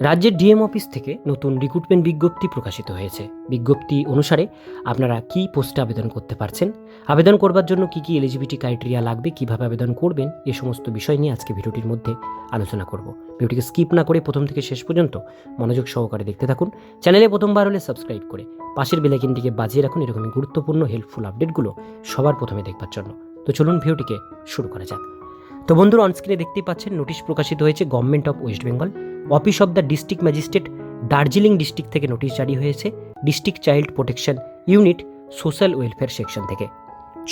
রাজ্যের DM office থেকে নতুন রিক্রুটমেন্ট বিজ্ঞপ্তি প্রকাশিত হয়েছে। বিজ্ঞপ্তি অনুসারে আপনারা কি পোস্টে আবেদন করতে পারছেন? আবেদন করবার জন্য কি কি এলিজিবিলিটি ক্রাইটেরিয়া লাগবে? কীভাবে আবেদন করবেন? এ সমস্ত বিষয় নিয়ে আজকে ভিডিওটির মধ্যে আলোচনা করব। ভিডিওটিকে স্কিপ না করে প্রথম থেকে শেষ পর্যন্ত মনোযোগ সহকারে দেখতে থাকুন। চ্যানেলে প্রথমবার হলে সাবস্ক্রাইব করে পাশের বেলাইকিনটিকে বাজিয়ে রাখুন। এরকমই গুরুত্বপূর্ণ হেল্পফুল আপডেটগুলো সবার প্রথমে দেখবার জন্য। তো চলুন ভিডিওটিকে শুরু করা যাক। তো বন্ধুরা অনস্ক্রিনে দেখতেই পাচ্ছেন নোটিশ প্রকাশিত হয়েছে government of West Bengal office of the district magistrate Darjeeling district থেকে নোটিশ জারি হয়েছে district child protection unit social welfare section থেকে,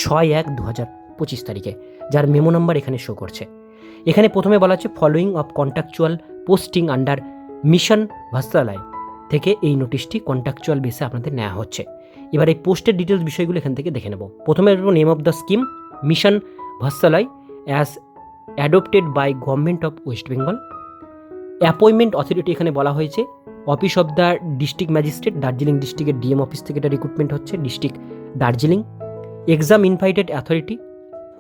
ছয় এক দু হাজার পঁচিশ তারিখে, যার মেমো নাম্বার এখানে শো করছে। এখানে প্রথমে বলা হচ্ছে following of contractual posting under mission ভাস্তালয় থেকে এই নোটিশটি কন্ট্রাকচুয়াল বেসে আপনাদের নেওয়া হচ্ছে। এবার এই পোস্টের ডিটেলস বিষয়গুলো এখান থেকে দেখে নেব। প্রথমে name of the scheme mission ভাস্তালয় as adopted by government of West Bengal appointment authority এখানে বলা হয়েছে office of the district magistrate Darjeeling ডিস্ট্রিক্টের ডিএম অফিস থেকে এটা রিক্রুটমেন্ট হচ্ছে district Darjeeling exam invited authority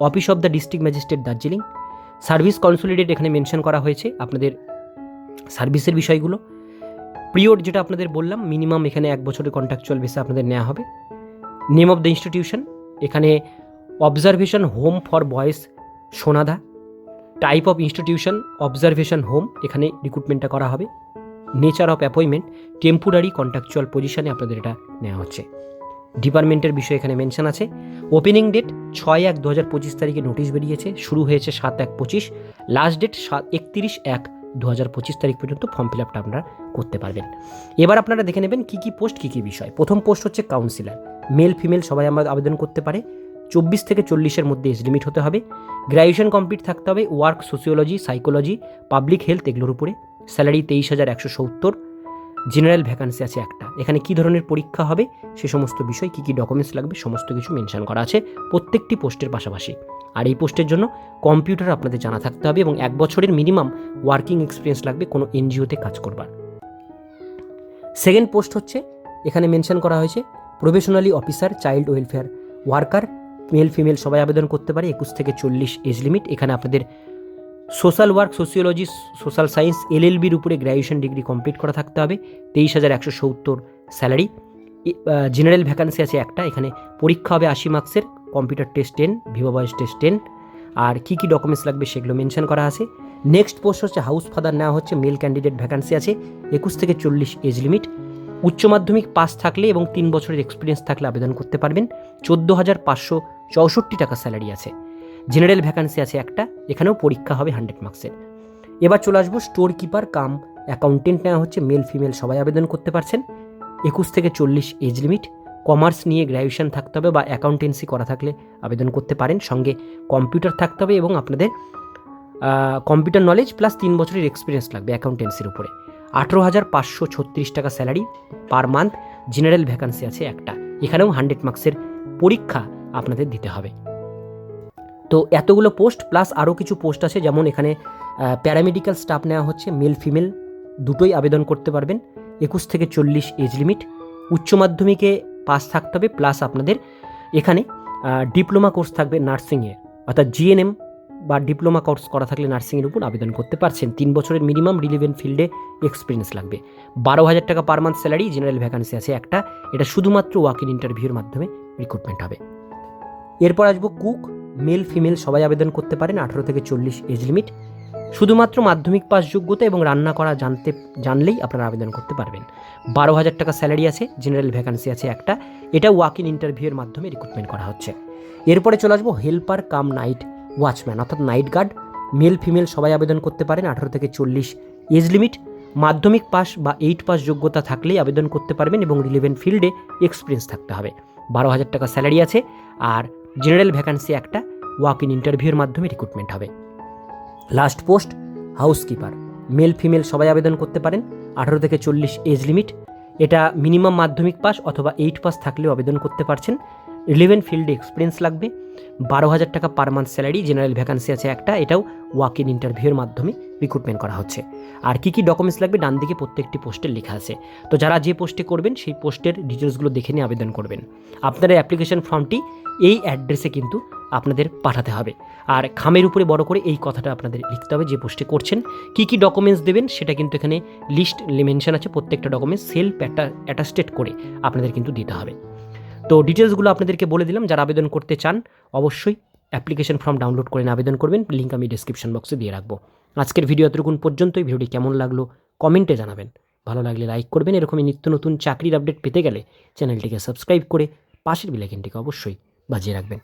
office of the district magistrate Darjeeling service consolidate এখানে mention করা হয়েছে আপনাদের সার্ভিসের বিষয়গুলো। পিরিয়ড যেটা আপনাদের বললাম মিনিমাম এখানে এক বছরের কন্ট্রাকচুয়াল বেসে আপনাদের নেওয়া হবে। নেম অফ দ্য ইনস্টিটিউশন এখানে observation home for boys Sonada. Type of institution observation home এখানে রিক্রুটমেন্টটা করা হবে। Nature of appointment temporary contractual পজিশনে আপনাদের এটা নেওয়া হচ্ছে। ডিপার্টমেন্টের বিষয় এখানে মেনশন আছে। ওপেনিং ডেট ছয় এক দু হাজার পঁচিশ তারিখে নোটিশ বেরিয়েছে। শুরু হয়েছে সাত এক পঁচিশ। লাস্ট ডেট সাত একত্রিশ এক দু হাজার পঁচিশ তারিখ পর্যন্ত ফর্ম ফিল আপটা আপনারা করতে পারবেন। এবার আপনারা দেখে নেবেন কী কী পোস্ট কী কী বিষয়। প্রথম পোস্ট হচ্ছে কাউন্সিলর মেল ফিমেল সবাই আমরা আবেদন করতে পারে। চব্বিশ থেকে চল্লিশের মধ্যে এজ লিমিট হতে হবে। গ্র্যাজুয়েশন কমপ্লিট থাকতে হবে work sociology psychology public health এগুলোর উপরে। স্যালারি তেইশ হাজার একশো সত্তর। জেনারেল ভ্যাকান্সি আছে একটা। এখানে কি ধরনের পরীক্ষা হবে? সে সমস্ত বিষয়, কী কী ডকুমেন্টস লাগবে, সমস্ত কিছু মেনশন করা আছে প্রত্যেকটি পোস্টের পাশাপাশি। আর এই পোস্টের জন্য কম্পিউটার আপনাদের জানা থাকতে হবে এবং এক বছরের মিনিমাম ওয়ার্কিং এক্সপিরিয়েন্স লাগবে কোনো এনজিওতে কাজ করবার। সেকেন্ড পোস্ট হচ্ছে, এখানে মেনশন করা হয়েছে professionally officer child welfare worker male female সবাই আবেদন করতে পারে। একুশ থেকে চল্লিশ এজ লিমিট। এখানে আপনাদের social work, sociology, social science এলএলবির উপরে গ্র্যাজুয়েশন ডিগ্রি কমপ্লিট করা থাকতে হবে। তেইশ হাজার একশো সত্তর স্যালারি। জেনারেল ভ্যাকান্সি আছে একটা। এখানে পরীক্ষা হবে আশি মার্কসের। Computer test ten, viva voice test ten. আর কী কী ডকুমেন্টস লাগবে সেগুলো মেনশন করা আছে। নেক্সট পোস্ট হচ্ছে হাউস ফাদার নেওয়া হচ্ছে। মেল ক্যান্ডিডেট ভ্যাকান্সি আছে। একুশ থেকে চল্লিশ এজ লিমিট। উচ্চ মাধ্যমিক পাস থাকলে এবং তিন বছরের এক্সপিরিয়েন্স থাকলে আবেদন করতে পারবেন। চোদ্দ হাজার পাঁচশো চৌষট্টি টাকা স্যালারি আছে। জেনারেল ভ্যাকান্সি আছে একটা, এখানেও পরীক্ষা হবে হান্ড্রেড মার্কসের এবার চলে আসব স্টোর কিপার কাম অ্যাকাউন্টেন্ট নেওয়া হচ্ছে মেল ফিমেল সবাই আবেদন করতে পারছেন। একুশ থেকে চল্লিশ এজ লিমিট কমার্স নিয়ে গ্র্যাজুয়েশন থাকতে হবে বা অ্যাকাউন্টেন্সি করা থাকলে আবেদন করতে পারেন। সঙ্গে কম্পিউটার থাকতে হবে এবং আপনাদের কম্পিউটার নলেজ প্লাস তিন বছরের এক্সপিরিয়েন্স লাগবে অ্যাকাউন্টেন্সির উপরে। আঠেরো হাজার পাঁচশো ছত্রিশ টাকা salary per month, general vacancy আছে একটা। এখানেও হান্ড্রেড মার্কসের পরীক্ষা আপনাদের দিতে হবে। তো এতগুলো পোস্ট, প্লাস আরও কিছু পোস্ট আছে, যেমন এখানে প্যারামেডিক্যাল স্টাফ নেওয়া হচ্ছে, মেল, ফিমেল, দুটোই আবেদন করতে পারবেন। একুশ থেকে চল্লিশ এজ লিমিট। উচ্চ মাধ্যমিকে পাস থাকতে হবে, প্লাস আপনাদের এখানে ডিপ্লোমা কোর্স থাকবে নার্সিংয়ে, অর্থাৎ জিএনএম বা ডিপ্লোমা কোর্স করা থাকলে নার্সিংয়ের উপর আবেদন করতে পারছেন। তিন বছরের মিনিমাম রিলিভেন্ট ফিল্ডে এক্সপিরিয়েন্স লাগবে। বারো হাজার টাকা per month salary general vacancy আছে একটা। এটা শুধুমাত্র ওয়াক ইন ইন্টারভিউর মাধ্যমে রিক্রুটমেন্ট হবে। এরপর আসব কুক মেল ফিমেল সবাই আবেদন করতে পারেন। আঠারো থেকে চল্লিশ এজ লিমিট শুধুমাত্র মাধ্যমিক পাস যোগ্যতা এবং রান্না করা জানতে, জানলেই আপনারা আবেদন করতে পারবেন। বারো হাজার টাকা স্যালারি আছে জেনারেল ভ্যাকান্সি আছে একটা। এটা ওয়াক ইন ইন্টারভিউয়ের মাধ্যমে রিক্রুটমেন্ট করা হচ্ছে। এরপরে চলে আসব হেল্পার কাম নাইট ওয়াচম্যান, অর্থাৎ নাইট গার্ড। মেল, ফিমেল সবাই আবেদন করতে পারেন। আঠারো থেকে চল্লিশ এজ লিমিট। মাধ্যমিক পাস বা এইট পাস যোগ্যতা থাকলেই আবেদন করতে পারবেন এবং রিলেভেন্ট ফিল্ডে এক্সপিরিয়েন্স থাকতে হবে। বারো হাজার টাকা স্যালারি আছে আর জেনারেল ভ্যাকান্সি একটা। ওয়াক ইন ইন্টারভিউর মাধ্যমে রিক্রুটমেন্ট হবে। Last post, housekeeper. Male, female সবাই আবেদন করতে পারেন। আঠারো থেকে চল্লিশ এজ লিমিট। এটা মিনিমাম মাধ্যমিক পাস অথবা এইট পাস থাকলেও আবেদন করতে পারছেন। রিলেভেন্ট ফিল্ডে এক্সপিরিয়েন্স লাগবে। বারো হাজার টাকা per month salary general vacancy আছে একটা, এটাও ওয়াক ইন ইন্টারভিউর মাধ্যমে রিক্রুটমেন্ট করা হচ্ছে। আর কী কী ডকুমেন্টস লাগবে, ডান দিকে প্রত্যেকটি পোস্টের লেখা আছে। তো যারা যে পোস্টে করবেন, সেই পোস্টের ডিটেলসগুলো দেখে নিয়ে আবেদন করবেন। আপনাদের অ্যাপ্লিকেশন ফর্মটি এই অ্যাড্রেসে কিন্তু আপনাদের পাঠাতে হবে। আর খামের উপরে বড় করে এই কথাটা আপনাদের লিখতে হবে, যে পোস্টে করছেন, কী কী ডকুমেন্টস দেবেন, সেটা কিন্তু এখানে লিস্ট মেনশন আছে, প্রত্যেকটা ডকুমেন্টস সেলফ অ্যাটাস্টেড করে আপনাদের কিন্তু দিতে হবে। তো ডিটেলসগুলো আপনাদেরকে বলে দিলাম, যারা আবেদন করতে চান, অবশ্যই অ্যাপ্লিকেশন ফর্ম ডাউনলোড করে আবেদন করবেন লিঙ্ক আমি ডিসক্রিপশন বক্সে দিয়ে রাখব। আজকের ভিডিও এতটুকুন পর্যন্তই ভিডিওটি কেমন লাগল কমেন্টে জানাবেন। ভালো লাগলে লাইক করবেন, এরকমই নিত্য নতুন চাকরির আপডেট পেতে গেলে চ্যানেলটিকে সাবস্ক্রাইব করে পাশের বিলাইকেনটিকে অবশ্যই বাজিয়ে রাখবেন।